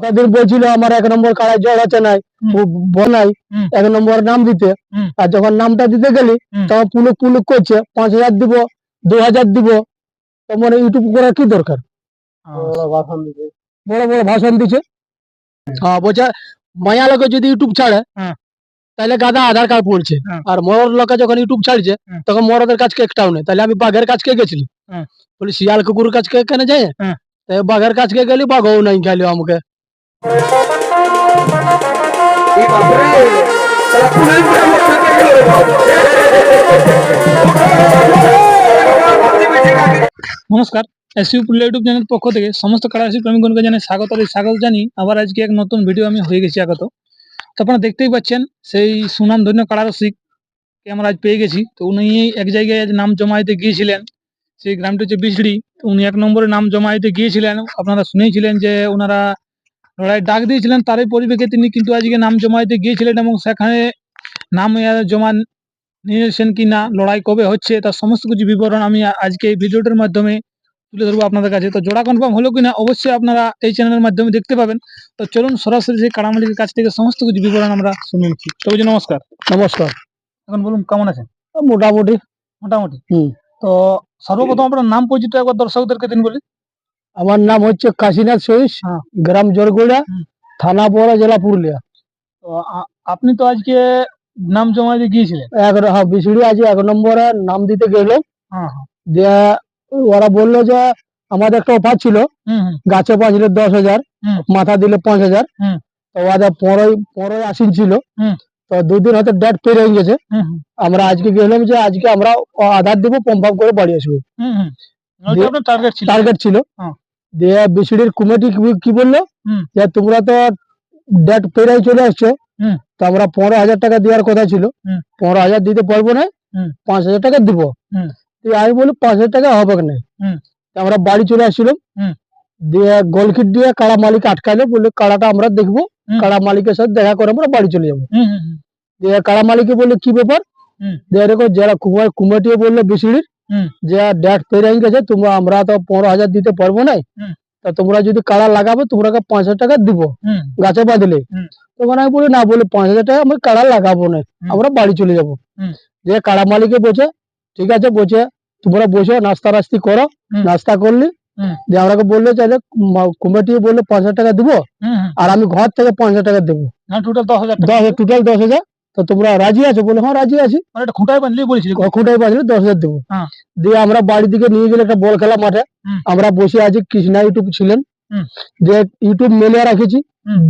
কতদিন বলছিল আমার এক নম্বর কাড়ায় জল আছে নাই বনাই এক নম্বর নাম দিতে। আর যখন নামটা দিতে গেলি তখন পুলুক পুলুক করছে পাঁচ হাজার দিব দু হাজার দিব। তো মানে ইউটিউব করার কি দরকার? বড় বড় ভাষণ দিচ্ছে হ্যাঁ বলছে মায়া লোকে যদি ইউটিউব ছাড়ে হ্যাঁ। তাহলে গাদা আধার কার্ড পড়ছে। হ্যাঁ। আর মরদ লোকে যখন ইউটিউব ছাড়ছে হ্যাঁ। তখন মরদের কাছকে একটাও নেই। তাহলে আমি বাঘের কাছকে গেছিলি। বলি শিয়াল কুকুর কাছকে কেন যায়? হ্যাঁ। তাই বাঘের কাছকে গেলি বাঘও নাই খাইলো আমাকে নমস্কার এসইউ পুরুলিয়া ইউটিউব চ্যানেল পক্ষ থেকে সমস্ত কারাশি প্রেমিকগণকে জানাই স্বাগত আর এই স্বাগত জানি আবার আজকে এক নতুন ভিডিও আমি হয়ে গেছি আগত তো আপনারা দেখতেই পাচ্ছেন সেই সুনাম ধন্য কারারসিক কে আমরা আজ পেয়ে গেছি তো উনি এক জায়গায় আজ নাম জমা দিতে গিয়েছিলেন সেই গ্রামটি হচ্ছে বিজড়ি। উনি এক নম্বরে নাম জমা দিতে গিয়েছিলেন। আপনারা শুনেছিলেন যে ওনারা লড়াই ডাক দিয়েছিলেন তারই পরিবেশে তিনি কিন্তু আজকে নাম জমা দিতে গিয়েছিলেন এবং সেখানে নাম জমা নিয়েছেন কি না লড়াই কবে হচ্ছে তার সমস্ত কিছু বিবরণ আমি আজকে এই ভিডিওটার মাধ্যমে তুলে ধরবো আপনাদের কাছে। তো জোড়া কনফার্ম হলো কিনা অবশ্যই আপনারা এই চ্যানেলের মাধ্যমে দেখতে পাবেন। তো চলুন সরাসরি সেই কাড়ামালিকের কাছ থেকে সমস্ত কিছু বিবরণ আমরা শুনে নিচ্ছি। তবে নমস্কার। নমস্কার। এখন বলুন কেমন আছেন? মোটামুটি। মোটামুটি। হুম। তো সর্বপ্রথম আপনার নাম পরিচিত একবার দর্শকদেরকে দিন বলি। আমার নাম হচ্ছে কাশীনাথ সহিস হ্যাঁ। গ্রাম জোরগুড়া। থানা পড়া জেলা পুরুলিয়া। তো আপনি তো আজকে নাম জমা দিয়ে গিয়েছিলেন। এক হ্যাঁ বিসিডি আছে এক নম্বরে নাম দিতে গেল। হ্যাঁ হ্যাঁ। যে ওরা বলল যে আমাদের একটা অফার ছিল গাছে পাঁচলে দশ হাজার মাথা দিলে পাঁচ হাজার। তো ওদের পনেরোই পনেরোই আসিন ছিল। তো দুদিন হয়তো ডেট পেরে হয়ে গেছে। আমরা আজকে গেলাম যে আজকে আমরা আধার দিব পম্প করে বাড়ি আসব। টার্গেট ছিল। হ্যাঁ। দিয়ে বিসিডির কমিটি কি- বলল? যে তোমরা তো ডেট পেরে চলে আসছো। তো আমরা পনেরো হাজার টাকা দেওয়ার কথা ছিল। পনেরো হাজার দিতে পারব না। পাঁচ হাজার টাকা দিব। আমি বলি পাঁচ হাজার টাকা হবে না আমরা বাড়ি চলে আসছিলাম। দিয়ে গোলকিট দিয়ে কাড়া মালিক আটকাইলো বলল কাড়াটা আমরা দেখব। কাড়া মালিকের সাথে দেখা করে আমরা বাড়ি চলে যাব। হুম হুম হুম। দিয়ে কাড়া মালিকে বলল কি ব্যাপার। দেখো যারা কুমার কুমাটিয়ে বলল বিসিডির যে ডেট পেরে গেছে তোমরা আমরা তো পনেরো হাজার দিতে পারব না তা তোমরা যদি কাড়া লাগাবে তোমরা পাঁচ হাজার টাকা দিব। হুম। গাছে বাঁধলে। তখন আমি বলি না বলি পাঁচ হাজার টাকা আমি কাড়া লাগাবো না আমরা বাড়ি চলে যাব। যে কাড়া মালিকে বলছে ঠিক আছে বলছে তোমরা বসো নাস্তা রাস্তি করো নাস্তা করলি। যে আমাকে বলল চাইলে কমিটি বলল পাঁচ হাজার টাকা দিব আর আমি ঘর থেকে পাঁচ হাজার টাকা দেবো। টোটাল দশ হাজার দশ টোটাল দশ হাজার। তো তোমরা রাজি আছো? বলে হ্যাঁ রাজি আছি। মানে খুঁটায় বাঁধলেই বলেছিল। কখনটাই বাজলে দশ হাজার দেবো। হ্যাঁ। দিয়ে আমরা বাড়ি দিকে নিয়ে গেলে একটা বল খেলা মাঠে। আমরা বসে আছি কৃষ্ণা ইউটিউব ছিলেন। যে ইউটিউব মেলে রাখেছি।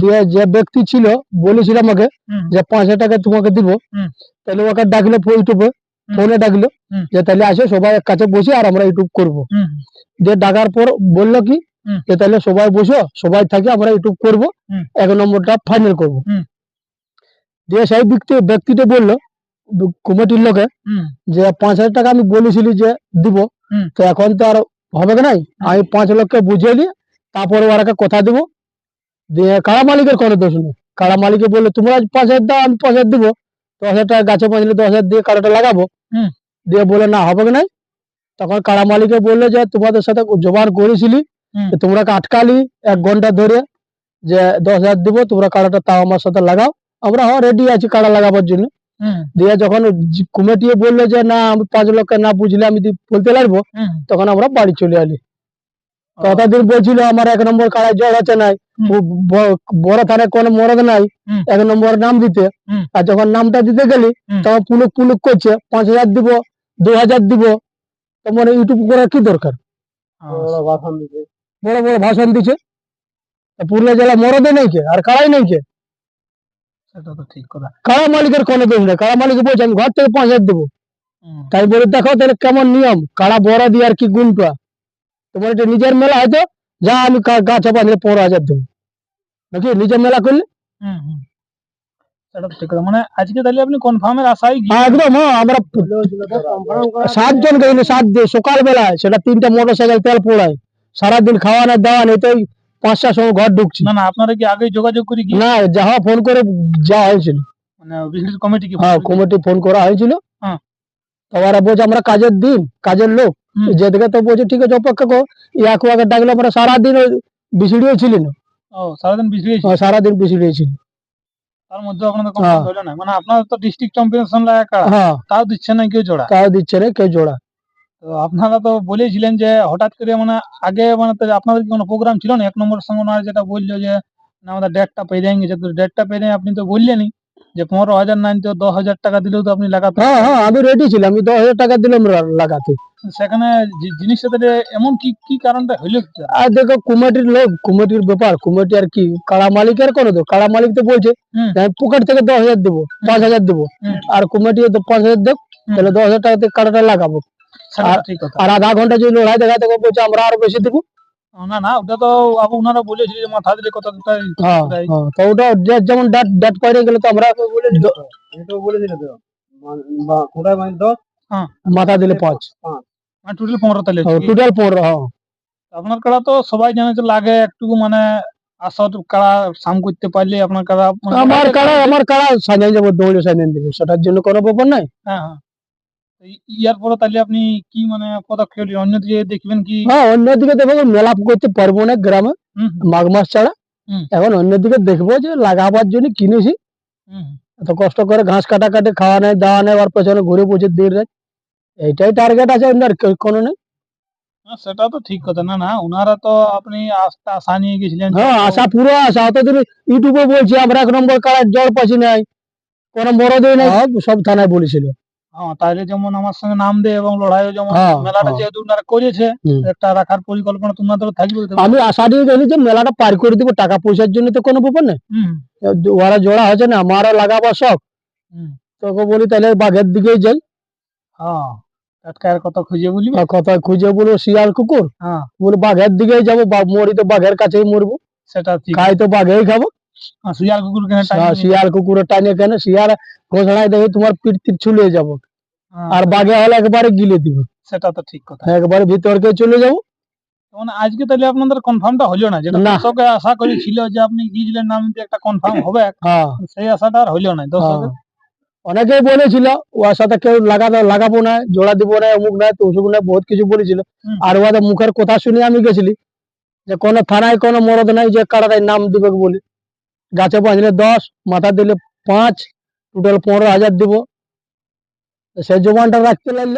দিয়ে যে ব্যক্তি ছিল বলেছিল আমাকে যে পাঁচ হাজার টাকা তোমাকে দিব। তাহলে ওকে ডাকলো ইউটিউবে। ফোনে ডাকলো যে তাহলে আসে সবাই এক কাছে বসে আর আমরা ইউটিউব করব। দিয়ে ডাকার পর বলল কি যে তাহলে সবাই বসো সবাই থাকে আমরা ইউটিউব করব। এক নম্বরটা ফাইনাল করব। দিয়ে সেই ব্যক্তি ব্যক্তিটা বলল কমিটির লোকে যে পাঁচ হাজার টাকা আমি বলেছিলি যে দিব। তো এখন তো আর হবে কি নাই? আমি পাঁচ লক্ষকে বুঝিয়ে নিয়ে তারপরে ওরাকে কথা দিব। দিয়ে কারা মালিকের কোনো দোষ নেই। কারা মালিকে বলল তোমরা পাঁচ হাজার দাও আমি পাঁচ হাজার দিব। দশ হাজার টাকা গাছে বাঁধলে দশ হাজার দিয়ে কাড়াটা লাগাবো। দিয়ে বলে না হবে নাই? তখন কারা মালিকে বলল যে তোমাদের সাথে জোগাড় করেছিলি তোমরা আটকালি এক ঘণ্টা ধরে যে দশ হাজার দিব তোমরা কাড়াটা তাও আমার সাথে লাগাও। আমরা হ্যাঁ রেডি আছি কাড়া লাগাবার জন্য। দিয়ে যখন কমিটি বলল যে না আমি পাঁচ লক্ষ না বুঝলে আমি বলতে লাগবো তখন আমরা বাড়ি চলে আলি ততদিন বলছিল আমার এক নম্বর কাড়ায় জল আছে নাই। বড় থানায় কোনো মরদ নাই। এক নম্বর নাম দিতে। আর যখন নামটা দিতে গেলি তখন পুলুক পুলুক করছে পাঁচ হাজার দিব দু হাজার দিব। তো মানে ইউটিউব করার কি দরকার। বড় বড় ভাষণ দিচ্ছে পুরুলিয়া জেলা মরদে নেই কে? আর কাড়াই নেই কে? সেটা তো ঠিক কথা। কাড়া মালিকের কোনো দোষ নেই? কাড়া মালিক বলছে আমি ঘর থেকে পাঁচ হাজার দেবো। তাই বলে দেখো তাহলে কেমন নিয়ম? কাড়া বড় দিয়ে আর কি গুণটা তোমার এটা নিজের মেলা হয়তো যা আমি গাছে বাঁধলে পনেরো হাজার দেবো। নাকি নিজের মেলা করলে? মানে আজকে তাহলে আপনি কনফার্মের আশায় হ্যাঁ, একদম হ্যাঁ আমরা সাতজন গেছিল সাত দিন সকাল সেটা তিনটা মোটর সাইকেল তেল পোড়ায়। সারাদিন খাওয়া না দাওয়া নেই তো পাঁচটার সময় ঘর ঢুকছি। না না আপনারা কি আগে যোগাযোগ করে গিয়ে না যাহা ফোন করে যাওয়া হয়েছিল। মানে বিজনেস কমিটি কি হ্যাঁ কমিটি ফোন করা হয়েছিল। হ্যাঁ। তো ওরা বলছে আমরা কাজের দিন কাজের লোক। যেদিকে তো বলছে ঠিক আছে অপেক্ষা কর। ইয়াকে ওকে ডাকলে আমরা সারাদিন ওই বিসিডিও ছিল ও সারাদিন সারাদিন ছিল। তার মধ্যে আপনাদের কোনো। হলো না মানে আপনার তো ডিস্ট্রিক্ট লাগা হ্যাঁ। তাও দিচ্ছে না কেউ জোড়া। তাও দিচ্ছে না কেউ জোড়া। তো আপনারা তো বলেছিলেন যে হঠাৎ করে মানে আগে মানে তো আপনাদের কি কোনো প্রোগ্রাম ছিল না? এক নম্বর সঙ্গে যেটা বলল যে আমাদের ডেটটা পেরিয়ে গেছে। তো ডেটটা পেরিয়ে আপনি তো বললেনই। যে পনেরো হাজার নাইন তো দশ হাজার টাকা দিলেও তো আপনি লাগাতে হ্যাঁ হ্যাঁ আমি রেডি ছিলাম আমি দশ হাজার টাকা দিলাম লাগাতে। সেখানে জিনিসটা এমন কি কি কারণটা হইল আর দেখো কুমাটির লোক কুমাটির ব্যাপার কুমাটি আর কি কাড়া মালিক আর কোনো তো কাড়া মালিক তো বলছে আমি পকেট থেকে দশ হাজার দেবো পাঁচ হাজার দেবো আর কুমাটি তো পাঁচ হাজার দেব তাহলে দশ হাজার টাকাতে কাড়াটা লাগাবো। আর- আধা ঘণ্টা যদি লড়াই দেখাতে হবে, বলছে আমরা আরও বেশি দেবো। না না ওটা তো ওনারা বলেছিল যে মাথা দিলে কত হ্যাঁ হ্যাঁ তো ওটা যেমন ডাট ডাট পাইরে গেলে তো আমরা মাথা দিলে পাঁচ। মানে টোটাল তাহলে টোটাল হ্যাঁ আপনার কাড়া তো সবাই জানে যে লাগে একটু মানে আশা কাড়া সাম করতে পারলে আপনার কাড়া মানে আমার কাড়া আমার কাড়া সাজাই যাব দৌড়ে সাজাই দেবো। সেটার জন্য কোনো ব্যাপার নাই। হ্যাঁ হ্যাঁ। ইয়ার পরে তাহলে আপনি কি মানে পদক্ষেপ? অন্যদিকে দেখবেন কি হ্যাঁ অন্যদিকে দেখো মেলা করতে পারব না গ্রামে। মাঘ মাস ছাড়া। এখন অন্যদিকে দেখব যে লাগাবার জন্য কিনেছি। এত কষ্ট করে ঘাস কাটা কাটে খাওয়া নেই দাওয়া নেই আর পেছনে ঘুরে বসে দিয়ে রাত এইটাই টার্গেট আছে অন্য আর কোনো নেই। হ্যাঁ, সেটা তো ঠিক কথা। না না ওনারা তো আপনি আস্থা আশা নিয়ে গেছিলেন। হ্যাঁ আশা পুরো আশা। অতদিন ইউটিউবে বলছি আমরা এক নম্বর কাড়ার জল পাচ্ছি নাই কোনো মরদই নাই। সব সব থানায় বলেছিল। হ্যাঁ তাহলে যেমন আমার সঙ্গে নাম এবং লড়াইও যেমন হ্যাঁ, মেলাটা হ্যাঁ। যেহেতু ওনারা করেছে একটা রাখার পরিকল্পনা তো ওনাদের থাকবে আমি আশা দিয়ে যে মেলাটা পার করে দিব টাকা পয়সার জন্য তো কোনো ব্যাপার ওরা জোড়া হচ্ছে না আমারও লাগাবার শখ তোকে বলি তাহলে বাঘের দিকেই যাই। হ্যাঁ কথা খুঁজে বলবি আর কোথায় খুঁজে বলব শিয়াল কুকুর। হ্যাঁ। বলে বাঘের দিকেই যাব মরি তো বাঘের কাছেই মরবো। সেটা খাই তো বাঘেই খাব। হ্যাঁ, শিয়াল কুকুর কেন শিয়াল কুকুরের টাইনে কেন? শিয়াল ঘোষণায় দেখে তোমার পিঠ তীর ছুলে যাব। আর বাঘে হলে একবারে গিলে দিবে। সেটা তো ঠিক কথা। একবারে ভিতরকে চলে যাব। মানে আজকে তাহলে আপনাদের কনফার্মটা হলো না যেটা। দর্শকে আশা করেছিল যে আপনি গিয়েছিলেন নাম দিয়ে একটা কনফার্ম হবে। হ্যাঁ সেই আশাটা আর হইল না দর্শকের হ্যাঁ। অনেকেই বলেছিল ওর সাথে কেউ লাগাতে লাগাবো না জোড়া দিব না অমুক না তসুক না বহুত কিছু বলেছিল। আর ওদের মুখের কথা শুনে আমি গেছিলি যে কোনো থানায় কোনো মরদ নাই যে কারাদায় নাম দিবে বলি। গাছে বাঁধলে দশ মাথা দিলে পাঁচ টোটাল পনেরো হাজার দিব। তো সেই জমানটা রাখতে লাগল।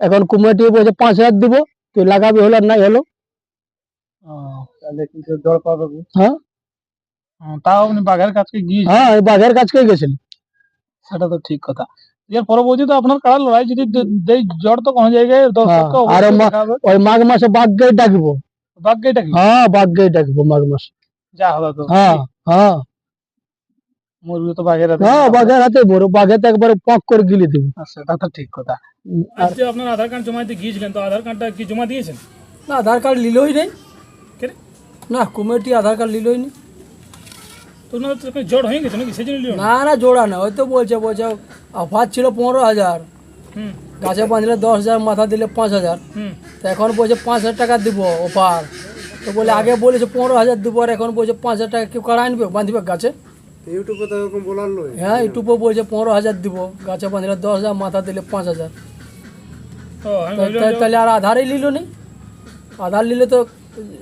এখন কুমিটি বলছে পাঁচ হাজার দিব তুই লাগাবি হলো আর নাই হলো। হ্যাঁ, তাও আপনি বাঘের কাছে গিয়ে হ্যাঁ বাঘের কাছকে গেছিলি সেটা তো ঠিক কথা। এর পরবর্তী তো আপনার কারা লড়াই যদি দেই জ্বর তো কোনো জায়গায় দর্শককে হ্যাঁ, আর ওই মাঘ মাসে বাঘকেই ডাকবো। কি হ্যাঁ ডাকবো মাঘ মাসে। যা হবে তো। হ্যাঁ হ্যাঁ। মরবি তো বাঘের হাতে। হ্যাঁ বাঘের হাতে বড় বাঘে তো একবারে পক করে গিলে দেবে। তো ঠিক কথা। আপনার আধার কার্ড জমা দিতে গিয়েছিলেন তো আধার কার্ডটা কি জমা দিয়েছেন? না আধার কার্ড নিলই নেই। কেন? না কমিটি আধার কার্ড তো তো হয়ে গেছে নাকি? না? না জোড়া না ওই তো বলছে বলছে অফার ছিল পনেরো হাজার। গাছে বাঁধলে দশ হাজার মাথা দিলে পাঁচ হাজার। হুম। তো এখন বলছে পাঁচ হাজার টাকা দিব অফার। তো বলে আগে বলেছে পনেরো হাজার দিব আর এখন বলছে পাঁচ হাজার টাকা কেউ কাড়া আনবে বাঁধবে গাছে? ইউটিউবে তো এরকম বলার নয়। হ্যাঁ ইউটিউবে বলছে পনেরো হাজার দিব গাছে বাঁধলে দশ হাজার মাথা দিলে পাঁচ হাজার। তাহলে আর আধারই নিল নেই আধার নিলে তো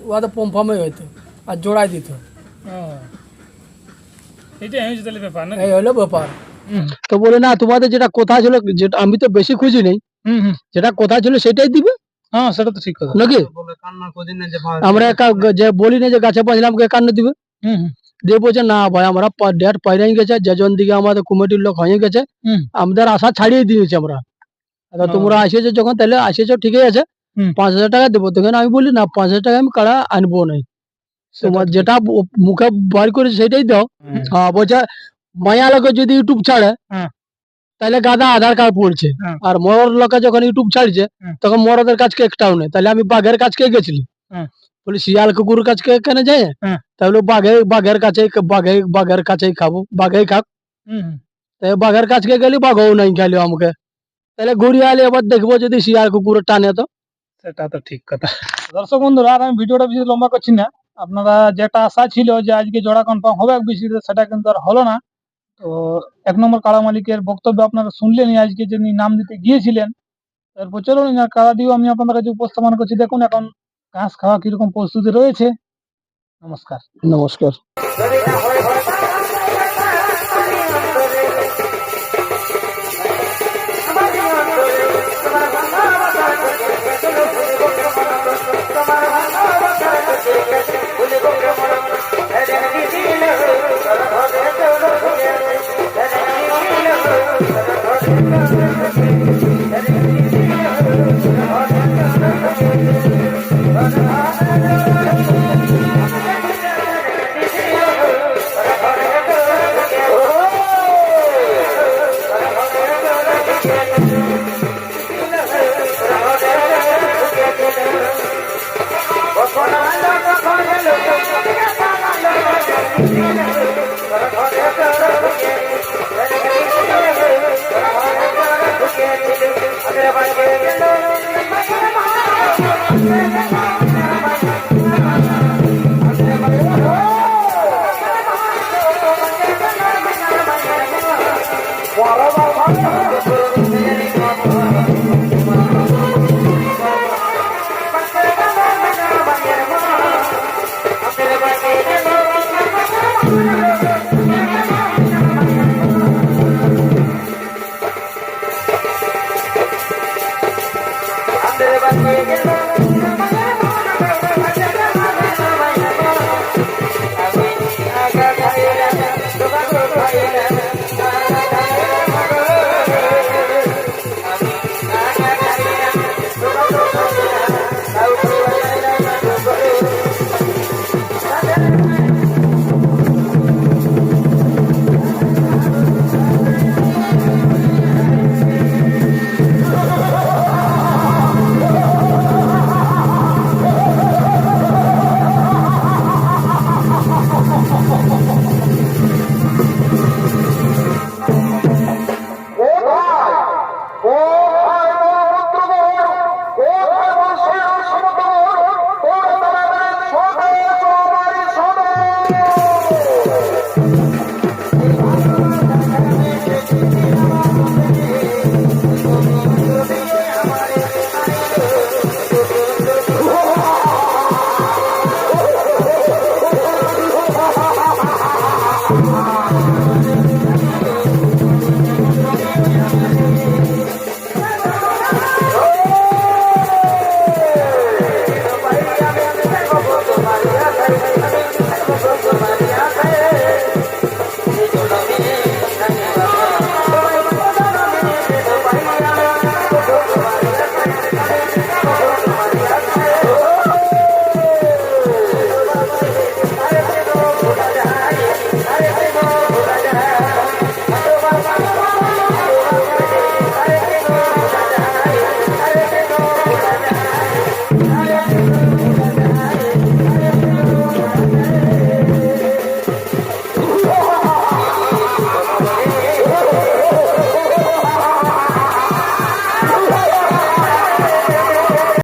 ওরা তো পম্পামে হইতো আর জোড়াই দিত। না এই হলো ব্যাপার। তো বলে না তোমাদের যেটা কথা ছিল যেটা আমি তো বেশি খুঁজি নেই যেটা কথা ছিল সেটাই দিবে? হ্যাঁ সেটা তো ঠিক কথা। নাকি? বলে কান্না কদিন না যে ভাই আমরা একা- যে বলি না যে গাছে বাঁধলাম একান্ন দিবে? হুম। দিয়ে বলছে না ভাই আমরা ডেট পাইরাই গেছে যেজন দিকে আমাদের কমিটির লোক হয়ে গেছে আমাদের আশা ছাড়িয়ে দিয়েছে আমরা। তোমরা আসেছো যখন তাহলে আসেছো ঠিকই আছে। পাঁচ হাজার টাকা দেবো। তখন আমি বলি না পাঁচ হাজার টাকা আমি কাড়া আনব নাই? তোমার যেটা মুখে বার করে সেটাই দাও। হ্যাঁ বলছে মায়া লোকে যদি ইউটিউব ছাড়ে হ্যাঁ। তাহলে গাদা আধার কার্ড পড়ছে। হ্যাঁ। আর মরর লোকে যখন ইউটিউব ছাড়ছে তখন মরদের কাছকে একটাও নেই। তাহলে আমি বাঘের কাছকে গেছিলি? হ্যাঁ। বলি শিয়াল কুকুর কাছকে কেন যায় হ্যাঁ। তাহলে বাঘে বাঘের কাছে বাঘে বাঘের কাছেই খাব বাঘেই খাক হুম হুম তাই বাঘের কাছকে গেলি বাঘও নাই খাইলো আমাকে তাহলে ঘুরিয়ে আলে এবার দেখব যদি শিয়াল কুকুর টানে তো সেটা তো ঠিক কথা দর্শক বন্ধুরা আর আমি ভিডিওটা বেশি লম্বা করছি না আপনারা যেটা আশা ছিল যে আজকে জোড়া কনফার্ম হবে বেশি সেটা কিন্তু আর হলো না তো এক নম্বর কাড়া মালিকের বক্তব্য আপনারা শুনলেনই আজকে যিনি নাম দিতে গিয়েছিলেন তারপর চলুন এনার কাড়াটিও আমি আপনাদের কাছে উপস্থাপন করছি দেখুন এখন ঘাস খাওয়া কীরকম প্রস্তুতি রয়েছে? নমস্কার। নমস্কার।